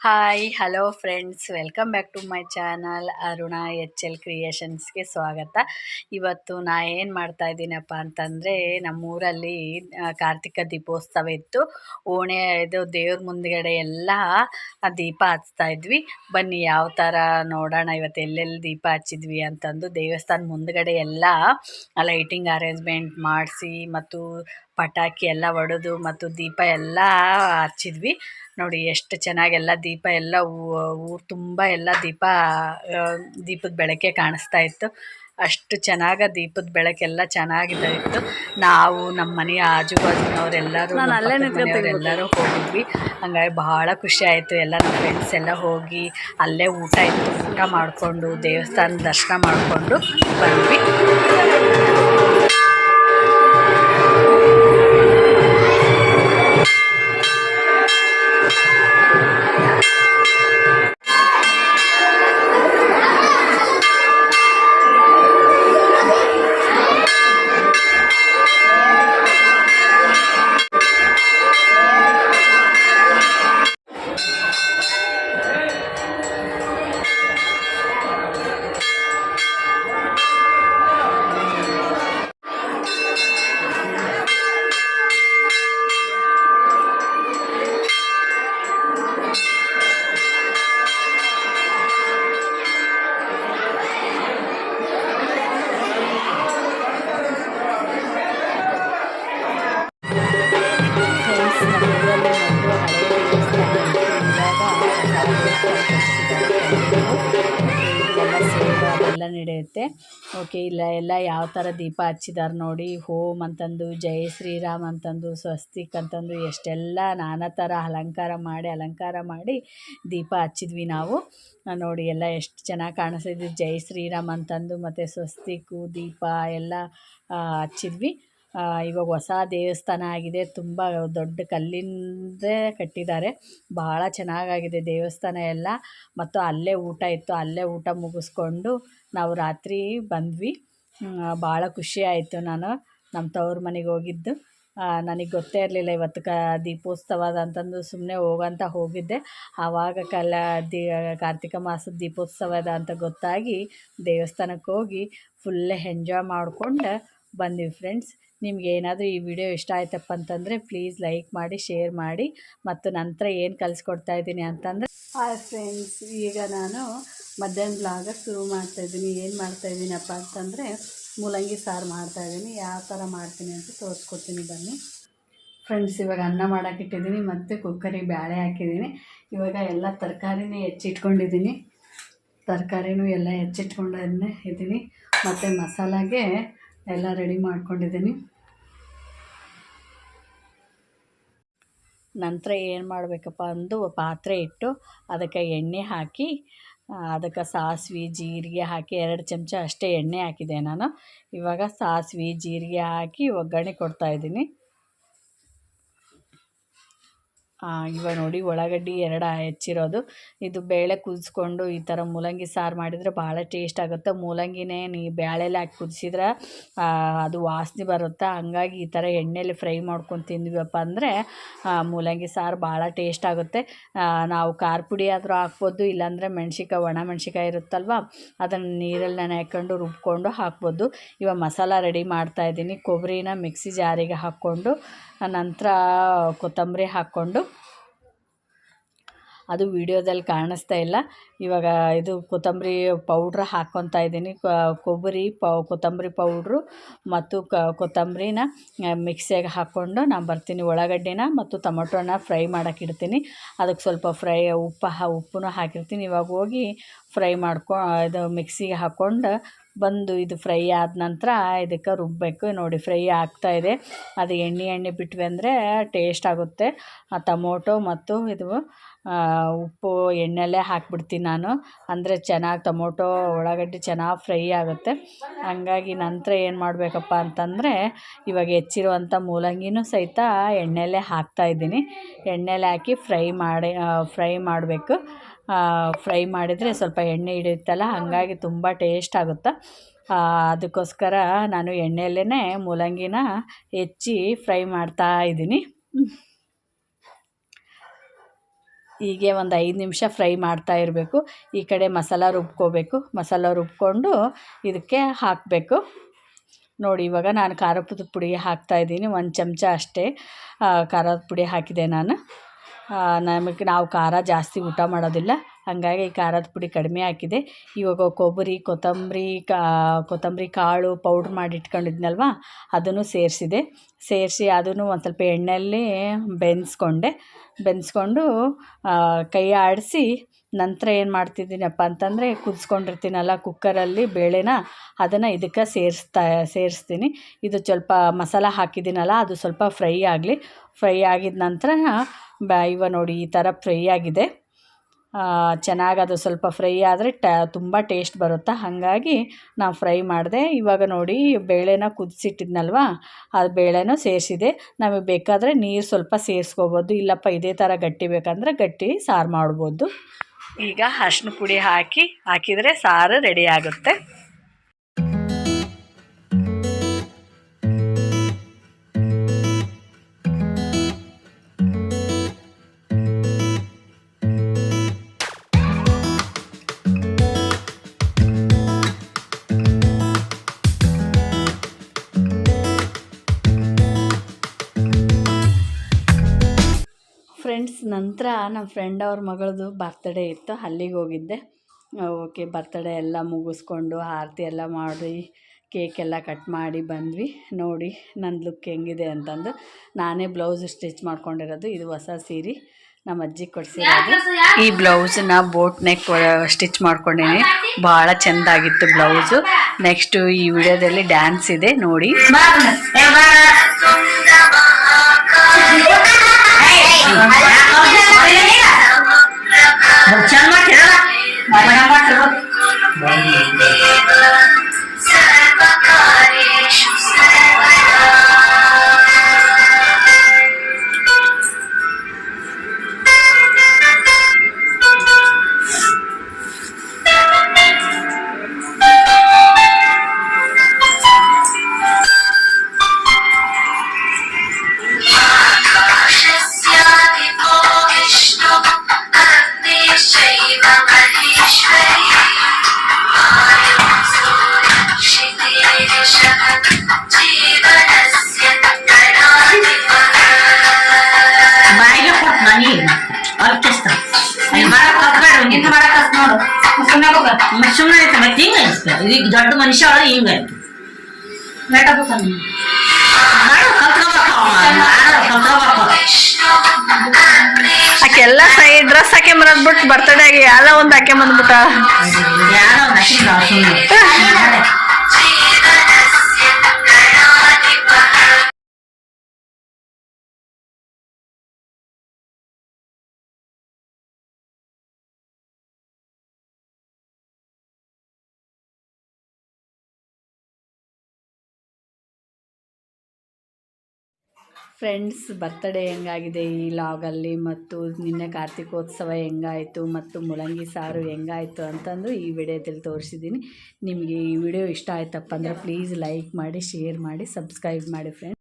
Hi hello friends welcome back to my channel Aruna H L ಕ್ರಿಯೇಷನ್ಸ್ಗೆ ಸ್ವಾಗತ. ಇವತ್ತು ನಾ ಏನು ಮಾಡ್ತಾ ಇದ್ದೀನಪ್ಪ ಅಂತಂದರೆ, ನಮ್ಮೂರಲ್ಲಿ ಕಾರ್ತಿಕ ದೀಪೋತ್ಸವ ಇತ್ತು. ಓಣೆ ಇದು ದೇವ್ರ ಮುಂದ್ಗಡೆ ಎಲ್ಲ ದೀಪ ಹಚ್ತಾ ಇದ್ವಿ. ಬನ್ನಿ ಯಾವ ಥರ ನೋಡೋಣ. ಇವತ್ತು ಎಲ್ಲೆಲ್ಲಿ ದೀಪ ಹಚ್ಚಿದ್ವಿ ಅಂತಂದು ದೇವಸ್ಥಾನ ಮುಂದ್ಗಡೆ ಎಲ್ಲ ಲೈಟಿಂಗ್ ಅರೇಂಜ್ಮೆಂಟ್ ಮಾಡಿಸಿ ಮತ್ತು ಪಟಾಕಿ ಎಲ್ಲ ಹೊಡೆದು ಮತ್ತು ದೀಪ ಎಲ್ಲ ಹಚ್ಚಿದ್ವಿ. ನೋಡಿ ಎಷ್ಟು ಚೆನ್ನಾಗೆಲ್ಲ ದೀಪ ಎಲ್ಲ ಊರು ತುಂಬ ಎಲ್ಲ ದೀಪ ದೀಪದ ಬೆಳಕೆ ಕಾಣಿಸ್ತಾ ಇತ್ತು. ಅಷ್ಟು ಚೆನ್ನಾಗಿ ದೀಪದ ಬೆಳಕೆಲ್ಲ ಚೆನ್ನಾಗಿದ್ದ ಇತ್ತು. ನಾವು ನಮ್ಮ ಮನೆಯ ಆಜು ಬಾಜುನವರೆಲ್ಲರೂ ನಾನ್ ಅಲ್ಲೇ ಎಲ್ಲರೂ ಹೋಗಿದ್ವಿ. ಹಂಗಾಗಿ ಬಹಳ ಖುಷಿ ಆಯಿತು. ಎಲ್ಲ ನಮ್ಮ ಫ್ರೆಂಡ್ಸ್ ಎಲ್ಲ ಹೋಗಿ ಅಲ್ಲೇ ಊಟ ಇತ್ತು. ಊಟ ಮಾಡಿಕೊಂಡು ದೇವಸ್ಥಾನ ದರ್ಶನ ಮಾಡಿಕೊಂಡು ಬಂದ್ವಿ. ನಡೆಯುತ್ತೆ. ಓಕೆ, ಇಲ್ಲ, ಎಲ್ಲ ಯಾವ ಥರ ದೀಪ ಹಚ್ಚಿದಾರೆ ನೋಡಿ, ಹೋಮ್ ಅಂತಂದು ಜಯ ಶ್ರೀರಾಮ್ ಅಂತಂದು, ಸ್ವಸ್ತಿಕ್ ಅಂತಂದು, ಎಷ್ಟೆಲ್ಲ ನಾನಾ ಥರ ಅಲಂಕಾರ ಮಾಡಿ ಅಲಂಕಾರ ಮಾಡಿ ದೀಪ ಹಚ್ಚಿದ್ವಿ ನಾವು. ನೋಡಿ ಎಲ್ಲ ಎಷ್ಟು ಚೆನ್ನಾಗಿ ಕಾಣಿಸ್ತಿದ್ವಿ. ಜೈ ಶ್ರೀರಾಮ್ ಅಂತಂದು, ಮತ್ತು ಸ್ವಸ್ತಿಕು, ದೀಪ ಎಲ್ಲ ಹಚ್ಚಿದ್ವಿ. ಇವಾಗ ಹೊಸ ದೇವಸ್ಥಾನ ಆಗಿದೆ. ತುಂಬ ದೊಡ್ಡ ಕಲ್ಲಿಂದೇ ಕಟ್ಟಿದ್ದಾರೆ. ಭಾಳ ಚೆನ್ನಾಗಾಗಿದೆ ದೇವಸ್ಥಾನ ಎಲ್ಲ. ಮತ್ತು ಅಲ್ಲೇ ಊಟ ಇತ್ತು. ಅಲ್ಲೇ ಊಟ ಮುಗಿಸ್ಕೊಂಡು ನಾವು ರಾತ್ರಿ ಬಂದ್ವಿ. ಭಾಳ ಖುಷಿ ಆಯಿತು ನಾನು. ನಮ್ಮ ತವ್ರ ಮನೆಗೆ ಹೋಗಿದ್ದು. ನನಗೆ ಗೊತ್ತೇ ಇರಲಿಲ್ಲ ಇವತ್ತು ಕ, ದೀಪೋತ್ಸವ ಅಂತಂದು ಸುಮ್ಮನೆ ಹೋಗಂತ ಹೋಗಿದ್ದೆ. ಆವಾಗ ಕಲ, ದಿ, ಕಾರ್ತಿಕ ಮಾಸದ ದೀಪೋತ್ಸವ ಅದ ಅಂತ ಗೊತ್ತಾಗಿ ದೇವಸ್ಥಾನಕ್ಕೆ ಹೋಗಿ ಫುಲ್ ಎಂಜಾಯ್ ಮಾಡಿಕೊಂಡು ಬಂದ್ವಿ ಫ್ರೆಂಡ್ಸ್ ನಿಮ್ಗೆ ಏನಾದರೂ ಈ ವಿಡಿಯೋ ಇಷ್ಟ ಆಯ್ತಪ್ಪ ಅಂತಂದರೆ ಪ್ಲೀಸ್ ಲೈಕ್ ಮಾಡಿ ಶೇರ್ ಮಾಡಿ ಮತ್ತು ನಂತರ ಏನು ಕಲಿಸ್ಕೊಡ್ತಾ ಇದ್ದೀನಿ ಅಂತಂದರೆ ಹಾಯ್ ಫ್ರೆಂಡ್ಸ್ ಈಗ ನಾನು ಮಧ್ಯಾಹ್ನ ಬ್ಲಾಗ ಶುರು ಮಾಡ್ತಾಯಿದ್ದೀನಿ ಏನು ಮಾಡ್ತಾಯಿದ್ದೀನಪ್ಪ ಅಂತಂದರೆ ಮೂಲಂಗಿ ಸಾರು ಮಾಡ್ತಾಯಿದ್ದೀನಿ ಯಾವ ಥರ ಮಾಡ್ತೀನಿ ಅಂತ ತೋರಿಸ್ಕೊಡ್ತೀನಿ ಬನ್ನಿ. ಫ್ರೆಂಡ್ಸ್ ಇವಾಗ ಅನ್ನ ಮಾಡೋಕೆ ಇಟ್ಟಿದ್ದೀನಿ ಮತ್ತು ಕುಕ್ಕರಿಗೆ ಬೇಳೆ ಹಾಕಿದ್ದೀನಿ. ಇವಾಗ ಎಲ್ಲ ತರಕಾರಿನೇ ಹೆಚ್ಚಿಟ್ಕೊಂಡಿದ್ದೀನಿ. ತರಕಾರಿನೂ ಎಲ್ಲ ಹೆಚ್ಚಿಟ್ಕೊಂಡೇ ಇದ್ದೀನಿ. ಮತ್ತು ಮಸಾಲಾಗೆ ಎಲ್ಲ ರೆಡಿ ಮಾಡ್ಕೊಂಡಿದ್ದೀನಿ. ನಂತರ ಏನು ಮಾಡಬೇಕಪ್ಪ ಅಂದು ಪಾತ್ರೆ ಇಟ್ಟು ಅದಕ್ಕೆ ಎಣ್ಣೆ ಹಾಕಿ ಅದಕ್ಕೆ ಸಾಸಿವೆ, ಜೀರಿಗೆ ಹಾಕಿ ಎರಡು ಚಮಚ ಅಷ್ಟೇ ಎಣ್ಣೆ ಹಾಕಿದೆ ನಾನು. ಇವಾಗ ಸಾಸಿವೆ, ಜೀರಿಗೆ ಹಾಕಿ ಒಗ್ಗರಣೆ ಕೊಡ್ತಾಯಿದ್ದೀನಿ ಇವಾಗ ನೋಡಿ ಉಳ್ಳಾಗಡ್ಡಿ ಎರಡು ಹೆಚ್ಚಿರೋದು. ಇದು ಬೇಳೆ ಕುದಿಸ್ಕೊಂಡು ಈ ಥರ ಮೂಲಂಗಿ ಸಾರು ಮಾಡಿದರೆ ಭಾಳ ಟೇಸ್ಟ್ ಆಗುತ್ತೆ. ಮೂಲಂಗಿನೇ ನೀ ಬೇಳೆಲ್ಲ ಹಾಕಿ ಕುದಿಸಿದ್ರೆ ಅದು ವಾಸನೆ ಬರುತ್ತೆ. ಹಂಗಾಗಿ ಈ ಥರ ಎಣ್ಣೆಲಿ ಫ್ರೈ ಮಾಡ್ಕೊಂಡು ತಿಂದ್ವಪ್ಪ ಅಂದರೆ ಮೂಲಂಗಿ ಸಾರು ಭಾಳ ಟೇಸ್ಟ್ ಆಗುತ್ತೆ. ನಾವು ಖಾರ ಪುಡಿ ಆದರೂ ಹಾಕ್ಬೋದು, ಇಲ್ಲಾಂದರೆ ಮೆಣ್ಸಿಕಾಯಿ ಒಣ ಮೆಣ್ಸಿಕಾಯಿ ಇರುತ್ತಲ್ವ, ಅದನ್ನು ನೀರಲ್ಲಿ ನೆನೆ ಹಾಕ್ಕೊಂಡು ರುಬ್ಕೊಂಡು ಹಾಕ್ಬೋದು. ಇವಾಗ ಮಸಾಲ ರೆಡಿ ಮಾಡ್ತಾಯಿದ್ದೀನಿ ಕೊಬ್ಬರಿನ ಮಿಕ್ಸಿ ಜಾರಿಗೆ ಹಾಕ್ಕೊಂಡು ನಂತರ ಕೊತ್ತಂಬರಿ ಹಾಕ್ಕೊಂಡು ಅದು ವಿಡಿಯೋದಲ್ಲಿ ಕಾಣಿಸ್ತಾ ಇಲ್ಲ. ಇವಾಗ ಇದು ಕೊತ್ತಂಬರಿ ಪೌಡ್ರ್ ಹಾಕ್ಕೊತಾ ಇದ್ದೀನಿ. ಕೊಬ್ಬರಿ ಪೌ, ಕೊತ್ತಂಬರಿ ಪೌಡ್ರು ಮತ್ತು ಕ, ಕೊತ್ತಂಬರಿನ ಮಿಕ್ಸಿಗೆ ಹಾಕ್ಕೊಂಡು ನಾನು ಬರ್ತೀನಿ ಉಳ್ಳಾಗಡ್ಡಿನ ಮತ್ತು ಟೊಮೊಟೊನ ಫ್ರೈ ಮಾಡೋಕೆ ಇಡ್ತೀನಿ. ಅದಕ್ಕೆ ಸ್ವಲ್ಪ ಫ್ರೈ, ಉಪ್ಪು, ಹಾ ಉಪ್ಪನ್ನು ಹಾಕಿರ್ತೀನಿ. ಇವಾಗ ಹೋಗಿ ಫ್ರೈ ಮಾಡ್ಕೊ, ಇದು ಮಿಕ್ಸಿಗೆ ಹಾಕ್ಕೊಂಡು ಬಂದು ಇದು ಫ್ರೈ ಆದ ನಂತರ ಇದಕ್ಕೆ ರುಬ್ಬಬೇಕು ನೋಡಿ ಫ್ರೈ ಆಗ್ತಾಯಿದೆ ಅದು ಎಣ್ಣೆ ಎಣ್ಣೆ ಬಿಟ್ವಿ ಅಂದರೆ ಟೇಸ್ಟ್ ಆಗುತ್ತೆ. ಆ ಟಮೋಟೊ ಮತ್ತು ಇದು ಉಪ್ಪು ಎಣ್ಣೆಲೇ ಹಾಕ್ಬಿಡ್ತೀನಿ ನಾನು. ಅಂದರೆ ಚೆನ್ನಾಗಿ ಟೊಮೊಟೊ, ಉಳ್ಳಾಗಡ್ಡಿ ಚೆನ್ನಾಗಿ ಫ್ರೈ ಆಗುತ್ತೆ. ಹಂಗಾಗಿ ನಂತರ ಏನು ಮಾಡಬೇಕಪ್ಪ ಅಂತಂದರೆ, ಇವಾಗ ಹೆಚ್ಚಿರುವಂಥ ಮೂಲಂಗಿನೂ ಸಹಿತ ಎಣ್ಣೆಲೇ ಹಾಕ್ತಾಯಿದ್ದೀನಿ ಎಣ್ಣೆಲೆ ಹಾಕಿ ಫ್ರೈ ಮಾಡಿ ಫ್ರೈ ಮಾಡಬೇಕು. ಫ್ರೈ ಮಾಡಿದರೆ ಸ್ವಲ್ಪ ಎಣ್ಣೆ ಹಿಡಿಯುತ್ತಲ್ಲ, ಹಾಗಾಗಿ ತುಂಬ ಟೇಸ್ಟ್ ಆಗುತ್ತೆ. ಅದಕ್ಕೋಸ್ಕರ ನಾನು ಎಣ್ಣೆಯಲ್ಲೇ ಮೂಲಂಗಿನ ಹೆಚ್ಚಿ ಫ್ರೈ ಮಾಡ್ತಾ ಇದ್ದೀನಿ. ಹೀಗೆ ಒಂದು ಐದು ನಿಮಿಷ ಫ್ರೈ ಮಾಡ್ತಾ ಇರಬೇಕು. ಈ ಕಡೆ ಮಸಾಲ ರುಬ್ಕೋಬೇಕು. ಮಸಾಲ ರುಬ್ಕೊಂಡು ಇದಕ್ಕೆ ಹಾಕಬೇಕು. ನೋಡಿ, ಇವಾಗ ನಾನು ಖಾರದ ಪುಡಿ ಹಾಕ್ತಾಯಿದ್ದೀನಿ ಒಂದು ಚಮಚ ಅಷ್ಟೇ ಖಾರದ ಪುಡಿ ಹಾಕಿದೆ ನಾನು. ನಮಗೆ ನಾವು ಖಾರ ಜಾಸ್ತಿ ಊಟ ಮಾಡೋದಿಲ್ಲ. ಹಾಗಾಗಿ ಖಾರದ ಪುಡಿ ಕಡಿಮೆ ಹಾಕಿದೆ. ಇವಾಗ ಕೊಬ್ಬರಿ, ಕೊತ್ತಂಬರಿ ಕಾ, ಕೊತ್ತಂಬರಿ ಕಾಳು ಪೌಡ್ರ್ ಮಾಡಿ ಇಟ್ಕೊಂಡಿದ್ನಲ್ವ? ಅದನ್ನು ಸೇರಿಸಿದೆ. ಸೇರಿಸಿ ಅದನ್ನು ಒಂದು ಸ್ವಲ್ಪ ಎಣ್ಣೆಯಲ್ಲಿ ಬೆನ್ಸ್ಕೊಂಡೆ. ಬೆನ್ಸ್ಕೊಂಡು ಕೈ ಆಡಿಸಿ ನಂತರ ಏನು ಮಾಡ್ತಿದ್ದೀನಪ್ಪ ಅಂತಂದರೆ ಕುದಿಸ್ಕೊಂಡಿರ್ತೀನಲ್ಲ ಕುಕ್ಕರಲ್ಲಿ ಬೇಳೆನ, ಅದನ್ನು ಇದಕ್ಕೆ ಸೇರಿಸ್ತಾ, ಸೇರಿಸ್ತೀನಿ. ಇದು ಸ್ವಲ್ಪ ಮಸಾಲ ಹಾಕಿದ್ದೀನಲ್ಲ, ಅದು ಸ್ವಲ್ಪ ಫ್ರೈ ಆಗಲಿ. ಫ್ರೈ ಆಗಿದ ನಂತರ, ಬ, ಇವ ನೋಡಿ ಈ ಥರ ಫ್ರೈ ಆಗಿದೆ. ಚೆನ್ನಾಗಿ ಅದು ಸ್ವಲ್ಪ ಫ್ರೈ ಆದರೆ ಟ, ತುಂಬ ಟೇಸ್ಟ್ ಬರುತ್ತೆ? ಹಾಗಾಗಿ ನಾನು ಫ್ರೈ ಮಾಡಿದೆ. ಇವಾಗ ನೋಡಿ, ಬೇಳೆನ ಕುದಿಸಿಟ್ಟಿದ್ನಲ್ವ? ಆ ಬೇಳೆನೂ ಸೇರಿಸಿದೆ. ನಮಗೆ ಬೇಕಾದರೆ ನೀರು ಸ್ವಲ್ಪ ಸೇರಿಸ್ಕೋಬೋದು. ಇಲ್ಲಪ್ಪ, ಇದೇ ಥರ ಗಟ್ಟಿ ಬೇಕಂದ್ರೆ ಗಟ್ಟಿ ಸಾರು ಮಾಡ್ಬೋದು. ಈಗ ಅರ್ಶಿನ ಪುಡಿ ಹಾಕಿ, ಹಾಕಿದರೆ ಸಾರು ರೆಡಿ ಆಗುತ್ತೆ. ನಂತರ ನಮ್ಮ ಫ್ರೆಂಡ್ ಅವ್ರ ಮಗಳದು ಬರ್ತ್ಡೇ ಇತ್ತು, ಅಲ್ಲಿಗೆ ಹೋಗಿದ್ದೆ. ಓಕೆ ಬರ್ತ್ಡೇ ಎಲ್ಲ ಮುಗಿಸ್ಕೊಂಡು ಆರತಿ ಎಲ್ಲ ಮಾಡಿ ಕೇಕ್ ಎಲ್ಲ ಕಟ್ ಮಾಡಿ ಬಂದ್ವಿ. ನೋಡಿ ನನ್ನ ಲುಕ್ ಹೆಂಗಿದೆ ಅಂತಂದು ನಾನೇ ಬ್ಲೌಸ್ ಸ್ಟಿಚ್ ಮಾಡ್ಕೊಂಡಿರೋದು, ಇದು ಹೊಸ ಸೀರೆ. ನಮ್ಮ ಅಜ್ಜಿ ಕೊಡಿಸಿರೋದು. ಈ ಬ್ಲೌಸನ್ನ ಬೋಟ್ ನೆಕ್ ಸ್ಟಿಚ್ ಮಾಡ್ಕೊಂಡೀನಿ. ಭಾಳ ಚೆಂದಾಗಿತ್ತು ಬ್ಲೌಸು ನೆಕ್ಸ್ಟು ಈ ವಿಡಿಯೋದಲ್ಲಿ ಡ್ಯಾನ್ಸ್ ಇದೆ, ನೋಡಿ. ಚಂದ ಮಾಡ್ತಿರಲ್ಲ ಸುಮ್ಮನೆ ಆಯ್ತು ಮತ್ತೆ ಈಗ ದೊಡ್ಡ ಮನುಷ್ಯ ಒಳಗೆ ಹಿಂಗ ಆಯ್ತು ಆಕೆಲ್ಲ ಸೈ ಡ್ರೆಸ್ ಹಾಕಿ ಬಂದ್ಬಿಟ್ಟು ಬರ್ತಡೇ ಆಗಿ ಯಾರೋ ಒಂದು ಹಾಕೆ ಬಂದ್ಬಿಟ್ಟ. ಯಾರೋ ಒಂದು ಫ್ರೆಂಡ್ಸ್, ಬರ್ತಡೇ ಹೆಂಗಾಗಿದೆ ಈ ಲಾಗಲ್ಲಿ ಮತ್ತು ನಿನ್ನೆ ಕಾರ್ತಿಕೋತ್ಸವ ಹೆಂಗಾಯಿತು ಮತ್ತು ಮುಳಂಗಿ ಸಾರು ಹೆಂಗಾಯಿತು ಅಂತಂದು ಈ ವಿಡಿಯೋದಲ್ಲಿ ತೋರಿಸಿದ್ದೀನಿ. ನಿಮಗೆ ಈ ವಿಡಿಯೋ ಇಷ್ಟ ಆಯ್ತಪ್ಪ ಅಂದರೆ ಪ್ಲೀಸ್ ಲೈಕ್ ಮಾಡಿ, ಶೇರ್ ಮಾಡಿ, ಸಬ್ಸ್ಕ್ರೈಬ್ ಮಾಡಿ ಫ್ರೆಂಡ್ಸ್